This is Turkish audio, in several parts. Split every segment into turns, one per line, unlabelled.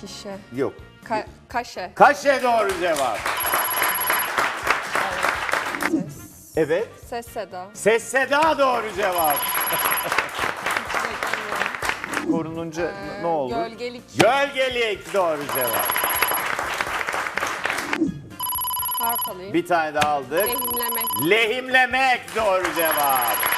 Kişi.
Yok.
Ka- kaşe.
Kaşe doğru cevap.
Ses.
Evet.
Ses seda.
Ses seda doğru cevap. Korununca ne oldu?
Gölgelik.
Gölgelik doğru cevap.
Harf alayım.
Bir tane daha aldık.
Lehimlemek.
Lehimlemek doğru cevap.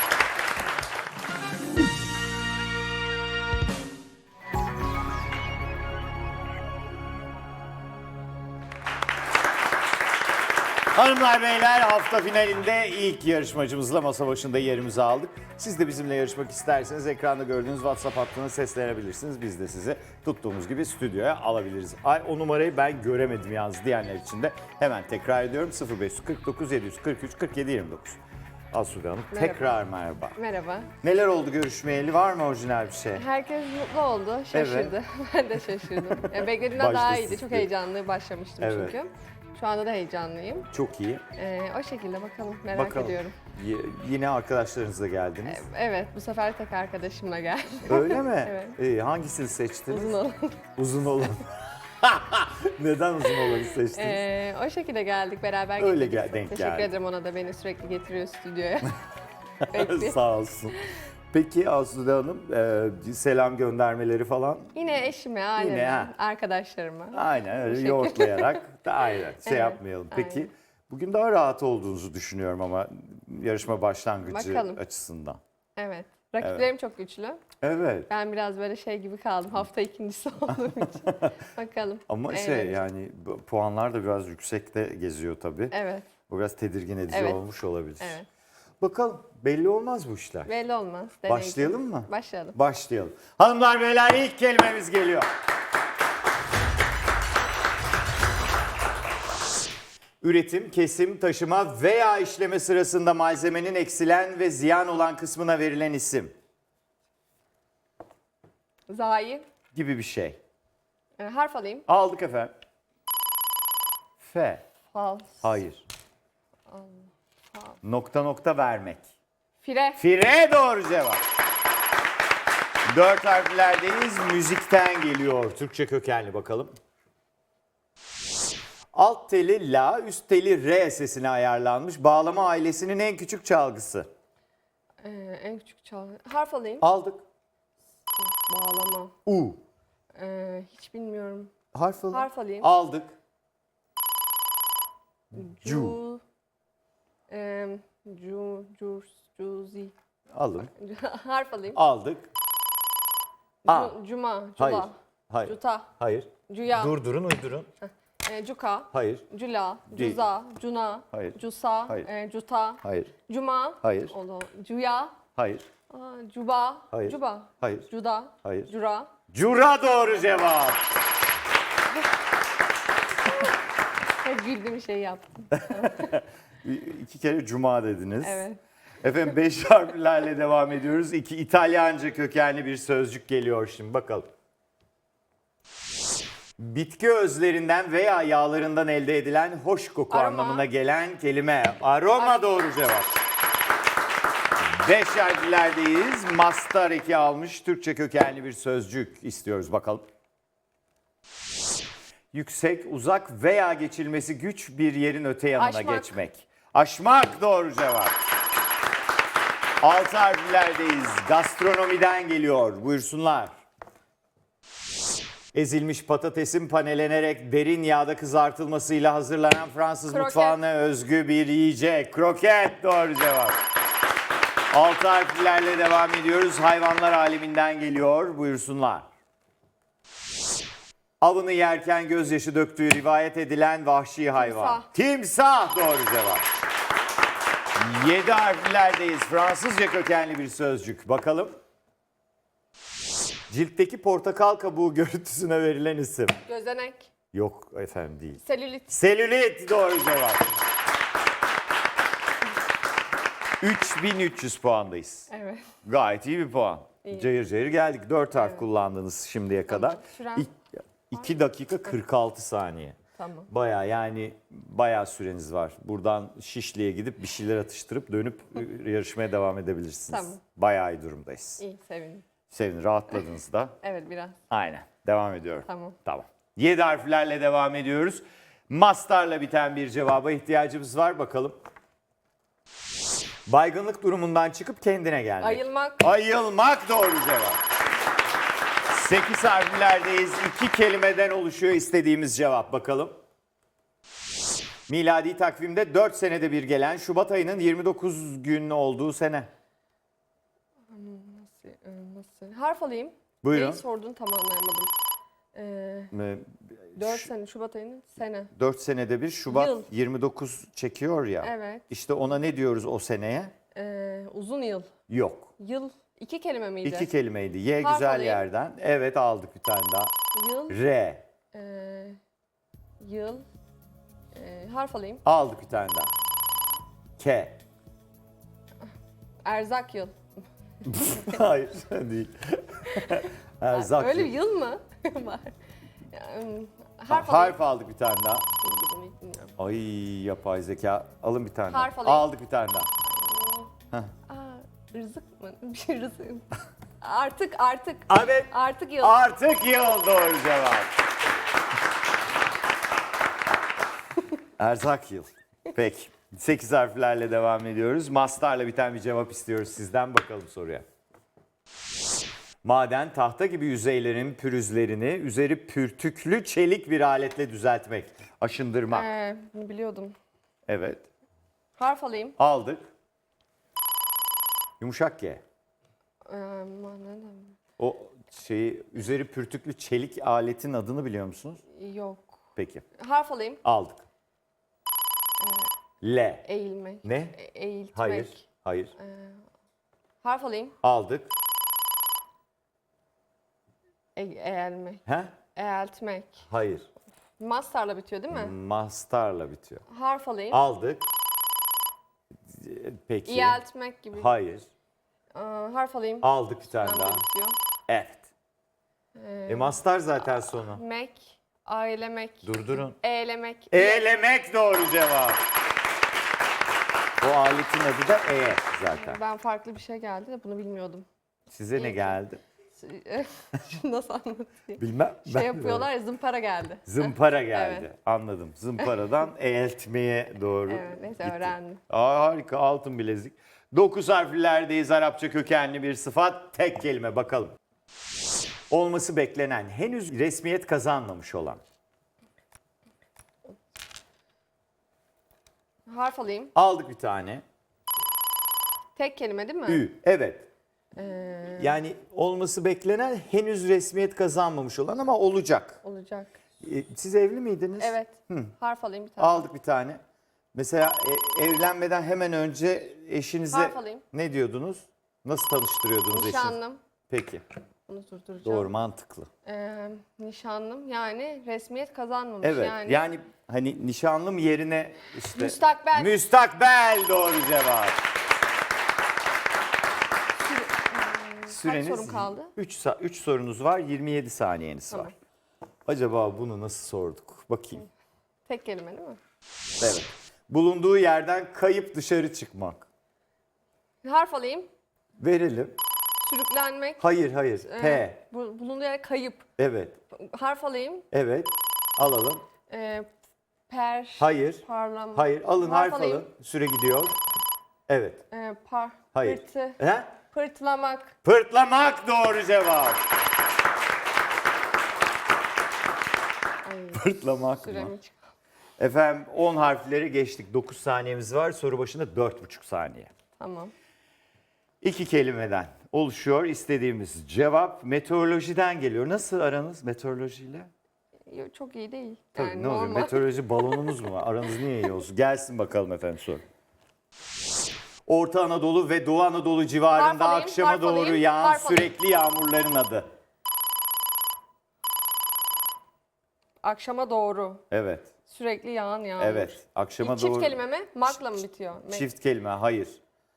Hanımlar beyler hafta finalinde ilk yarışmacımızla masa başında yerimizi aldık. Siz de bizimle yarışmak isterseniz ekranda gördüğünüz WhatsApp hattına seslenebilirsiniz. Biz de sizi tuttuğumuz gibi stüdyoya alabiliriz. Ay o numarayı ben göremedim yalnız diyenler için de hemen tekrar ediyorum. 0549 743 47 29. Asude Hanım
Merhaba.
tekrar merhaba.
Merhaba.
Neler oldu görüşmeyeli var mı orijinal bir şey?
Herkes mutlu oldu. Şaşırdı. ben de şaşırdım. Yani beklediğimden daha iyiydi. Çok heyecanlı başlamıştım
Evet.
çünkü. Şu anda da heyecanlıyım.
Çok iyi.
Ee, o şekilde bakalım. Merak
Bakalım.
ediyorum.
Y- yine arkadaşlarınızla geldiniz.
Evet bu sefer tek arkadaşımla geldim.
Öyle mi?
Evet.
İyi, hangisini seçtiniz?
Uzun olan.
Uzun olan. Neden uzun olanı seçtiniz?
Ee, o şekilde geldik beraber
Öyle gel- denk
Teşekkür
geldi.
ederim ona da beni sürekli getiriyor stüdyoya. Bekliyor.
Sağ olsun. Peki Asude Hanım, e, selam göndermeleri falan?
Yine eşime, aileme,
Yine, ha.
arkadaşlarıma.
Aynen öyle yoğurtlayarak da aynen şey
Evet,
yapmayalım. Peki
aynen.
bugün daha rahat olduğunuzu düşünüyorum ama yarışma başlangıcı
Bakalım.
açısından.
Evet. Rakiplerim çok güçlü.
Evet.
Ben biraz böyle şey gibi kaldım. Hafta ikincisi olduğum için. Bakalım.
Ama şey yani bu puanlar da biraz yüksekte geziyor tabii.
Evet,
Bu biraz tedirgin edici
Evet.
olmuş olabilir.
evet.
Bakalım belli olmaz bu işler.
Belli olmaz. deneyeceğiz.
Başlayalım mı?
Başlayalım.
Başlayalım. Hanımlar beyler ilk kelimemiz geliyor. Üretim, kesim, taşıma veya işleme sırasında malzemenin eksilen ve ziyan olan kısmına verilen isim
Zayi.
gibi bir şey.
Ee, harf alayım.
Aldık efendim. F.
Fal.
Hayır. Nokta nokta vermek.
Fire.
Fire doğru cevap. Dört harflerdeyiz. Müzikten geliyor. Türkçe kökenli bakalım. Alt teli la, üst teli re sesine ayarlanmış. Bağlama ailesinin en küçük çalgısı.
Ee, en küçük çal. Harf alayım.
Aldık.
Bağlama.
U.
Ee, hiç bilmiyorum.
Harf alalım.
Harf alayım.
Aldık. Cu.
Cu. Ee, cu. Cu. Cuzi.
Alın.
harf alayım.
Aldık. A.
Cu- Cuma.
Hayır. Hayır.
Cuta.
Hayır.
Cuya.
Durdurun, uydurun.
Ee, cuka.
Hayır.
Cula.
Değil.
Cuza. Cuna.
Hayır.
Cusa.
Hayır.
e, cuta.
Hayır.
Cuma.
Hayır.
Olo. Cuya.
Hayır.
Aa, cuba.
Hayır.
Cuba.
Hayır.
Cuda.
Hayır.
Cura.
Cura doğru cevap.
Hep güldüğüm şeyi yaptım.
İki kere cuma dediniz.
Evet.
Efendim beş harflerle devam ediyoruz. İki İtalyanca kökenli bir sözcük geliyor şimdi bakalım. Bitki özlerinden veya yağlarından elde edilen hoş koku
Aroma.
anlamına gelen kelime. Aroma doğru cevap. Beş harflerdeyiz. Mastar eki almış Türkçe kökenli bir sözcük istiyoruz bakalım. Yüksek, uzak veya geçilmesi güç bir yerin öte yanına
Aşmak.
geçmek. Aşmak doğru cevap. Altı harflerdeyiz. Gastronomiden geliyor. Buyursunlar. Ezilmiş patatesin panelenerek derin yağda kızartılmasıyla hazırlanan Fransız
Kroket.
mutfağına özgü bir yiyecek. Kroket doğru cevap. Altı harflerle devam ediyoruz. Hayvanlar aleminden geliyor. Buyursunlar. Avını yerken gözyaşı döktüğü rivayet edilen vahşi hayvan. Timsah doğru cevap. Yedi harflerdeyiz. Fransızca kökenli bir sözcük. Bakalım. Ciltteki portakal kabuğu görüntüsüne verilen isim.
Gözenek.
Yok efendim değil.
Selülit.
Selülit doğru cevap. 3300 puandayız.
Evet.
Gayet iyi bir puan.
İyi.
Cayır cayır geldik. 4 harf kullandınız şimdiye kadar.
Süren?
2 dakika 46 saniye.
Tamam.
Baya yani bayağı süreniz var. Buradan Şişli'ye gidip bir şeyler atıştırıp dönüp yarışmaya devam edebilirsiniz.
Tamam.
Bayağı iyi durumdayız.
İyi sevindim.
Sevin rahatladınız da.
Evet biraz.
Aynen. Devam ediyorum.
Tamam.
Tamam. 7 harflerle devam ediyoruz. Mastarla biten bir cevaba ihtiyacımız var. Bakalım. Baygınlık durumundan çıkıp kendine gelmek.
Ayılmak.
Ayılmak doğru cevap. 8 harflerdeyiz. İki kelimeden oluşuyor istediğimiz cevap. Bakalım. Miladi takvimde 4 senede bir gelen Şubat ayının 29 gün olduğu sene.
Nasıl, e, nasıl? Harf alayım.
Buyurun.
Neyi sordun tam anlayamadım. Ee, 4 sene Şubat ayının sene.
4 senede bir Şubat
Yıl.
29 çekiyor ya.
Evet.
İşte ona ne diyoruz o seneye?
Ee, uzun yıl.
Yok.
Yıl. İki kelime miydi?
İki kelimeydi. Y
Harf
güzel
alayım.
yerden. Evet aldık bir tane daha.
Yıl.
R.
ee, yıl. Ee, harf alayım.
Aldık bir tane daha. K.
Erzak yıl.
Hayır değil. Erzak.
Öyle bir yıl mı? Var. Harf alayım.
Harf aldık bir tane daha.
Bilmiyorum.
Ay yapay zeka. Alın bir tane
Harf
daha.
alayım.
Aldık bir tane daha.
Rızık mı? Bir şey rızık. Artık artık.
Evet.
Artık yıl.
Artık yıl doğru cevap. Erzak yıl. Peki. 8 harflerle devam ediyoruz. Mastarla biten bir cevap istiyoruz sizden. Bakalım soruya. Maden tahta gibi yüzeylerin pürüzlerini üzeri pürtüklü çelik bir aletle düzeltmek. Aşındırmak.
Ee, biliyordum.
Evet.
Harf alayım.
Aldık. Yumuşak G.
Ee,
O şeyi üzeri pürtüklü çelik aletin adını biliyor musunuz?
Yok.
Peki.
Harf alayım.
Aldık. L.
Eğilmek.
Ne?
E- eğiltmek.
Hayır. Hayır.
Harf alayım.
Aldık.
E- eğelmek.
He?
Eğeltmek.
Hayır.
Mastarla bitiyor değil mi?
Mastarla bitiyor.
Harf alayım.
Aldık. Peki.
İyeltmek gibi.
Hayır.
Aa, harf alayım.
Aldık bir tane daha.
bitiyor.
Evet.
Ee,
E mastar zaten sonu.
mek. Ailemek.
Durdurun.
Eğlemek.
Eğlemek doğru cevap. O aletin adı da E zaten.
Ben farklı bir şey geldi de bunu bilmiyordum.
Size ne geldi?
Şunu nasıl anlatayım?
Bilmem.
Şey
ben
yapıyorlar ya zımpara geldi.
Zımpara geldi.
Evet.
Anladım. Zımparadan eğeltmeye doğru.
Evet neyse
gitti.
öğrendim.
Aa, harika altın bilezik. Dokuz harflerdeyiz. Arapça kökenli bir sıfat. Tek kelime bakalım. Olması beklenen, henüz resmiyet kazanmamış olan.
Harf alayım.
Aldık bir tane.
Tek kelime değil mi?
Ü. Evet.
Ee,
Yani olması beklenen, henüz resmiyet kazanmamış olan ama olacak.
olacak.
E, Siz evli miydiniz?
Evet. Harf alayım bir tane.
Aldık bir tane. Mesela e, evlenmeden hemen önce eşinize
Harf alayım.
ne diyordunuz? Nasıl tanıştırıyordunuz eşinizi?
Nişanlım.
Peki.
Bunu durduracağım.
Doğru, mantıklı.
Ee, nişanlım yani resmiyet kazanmamış
Evet.
yani.
Yani, hani nişanlım yerine işte
Müstakbel.
Müstakbel doğru cevap. Süreniz
sorum kaldı?
3 3 sorunuz var, 27 saniyeniz
Tamam.
var. Acaba bunu nasıl sorduk? Bakayım.
Tek kelime değil mi?
Evet. Bulunduğu yerden kayıp dışarı çıkmak.
Harf alayım.
Verelim.
Sürüklenmek.
Hayır, hayır.
Ee,
P.
bu- bulunduğu yere kayıp.
Evet.
Harf alayım.
Evet. Alalım.
Ee, per.
Hayır.
Parlama.
Hayır. Alın
Harf
harf
alayım.
alın. Süre gidiyor. Evet.
Ee, par.
Hayır.
Pırtı.
He?
Pırtlamak.
Pırtlamak doğru cevap.
Ay,
Pırtlamak mı?
süremi çık-
Efendim 10 harfleri geçtik. 9 saniyemiz var. Soru başında 4,5 saniye.
Tamam.
İki kelimeden oluşuyor istediğimiz cevap. Meteorolojiden geliyor. Nasıl aranız meteorolojiyle?
Yo, Çok iyi değil.
Tabii
Yani
ne oluyor?
normal.
Meteoroloji balonunuz mu var? Aranız niye iyi olsun? Gelsin bakalım efendim soru. Orta Anadolu ve Doğu Anadolu civarında
Harf alayım,
akşama
harf
doğru
alayım,
yağan
harf alayım.
sürekli yağmurların adı.
Akşama doğru.
Evet.
Sürekli yağan yağmur.
Evet. Akşama
Çift
doğru.
kelime mi? Makla mı bitiyor? Me-
Çift kelime. Hayır.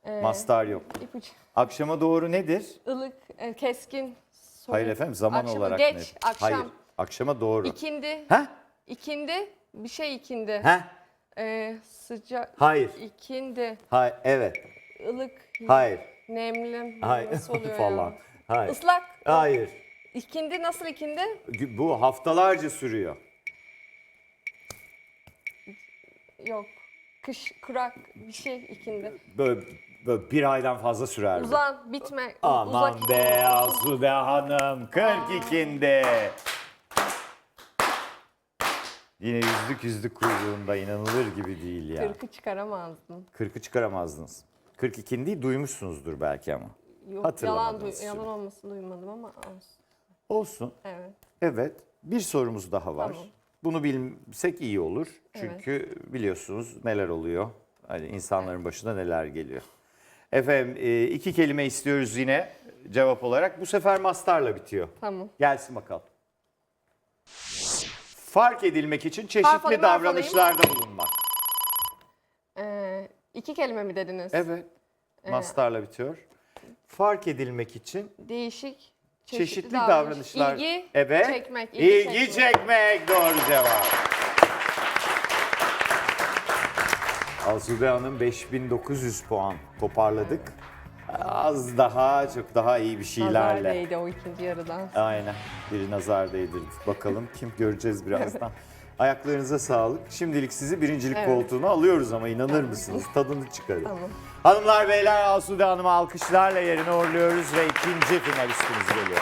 Ee,
Mastar yok.
ipucu.
Akşama doğru nedir?
Ilık, e, keskin. soğuk.
Hayır efendim zaman
Akşama
olarak
geç,
net.
akşam.
Hayır. Akşama doğru.
İkindi.
Ha?
İkindi. Bir şey ikindi.
Ha?
Ee, sıcak.
Hayır.
İkindi.
Hayır. Evet.
ılık.
Hayır.
Nemli.
Hayır
Nasıl oluyor
falan.
ya?
Hayır.
Islak.
Hayır.
İkindi nasıl ikindi?
Bu haftalarca sürüyor.
Yok. Kış, kurak bir şey ikindi.
Böyle, böyle bir aydan fazla sürerdi.
Uzan, bitme.
Aman
uzak
be Asude Hanım 42'inde. Yine yüzlük yüzlük kuyruğunda inanılır gibi değil ya.
Kırkı çıkaramazdın.
40'ı çıkaramazdınız. 42'inde duymuşsunuzdur belki ama.
Yok, yalan,
Hatırlamadınız
duy- yalan
şimdi.
olmasını duymadım ama olsun.
Olsun.
Evet.
Evet. Bir sorumuz daha var.
Tamam.
Bunu bilsek iyi olur. Çünkü biliyorsunuz neler oluyor. Hani insanların başına neler geliyor. Efendim e, iki kelime istiyoruz yine cevap olarak. Bu sefer mastarla bitiyor.
Tamam.
Gelsin bakalım. Fark edilmek için çeşitli
alayım,
davranışlarda bulunmak.
Ee, iki kelime mi dediniz?
Evet. Mastarla bitiyor. Fark edilmek için
Değişik,
çeşitli,
davranış.
davranışlar.
İlgi
evet.
çekmek. ilgi
İlgi çekmek doğru cevap. Asude Hanım 5900 puan toparladık. Az daha çok daha iyi bir
Nazar
şeylerle.
değdi o ikinci yarıdan.
Aynen. Bir nazar değdirdik. Bakalım kim göreceğiz birazdan. Ayaklarınıza sağlık. Şimdilik sizi birincilik
Evet.
koltuğuna alıyoruz ama inanır mısınız? Tadını çıkarın.
Tamam.
Hanımlar beyler Asude Hanım'ı alkışlarla yerine uğurluyoruz ve ikinci finalistimiz geliyor.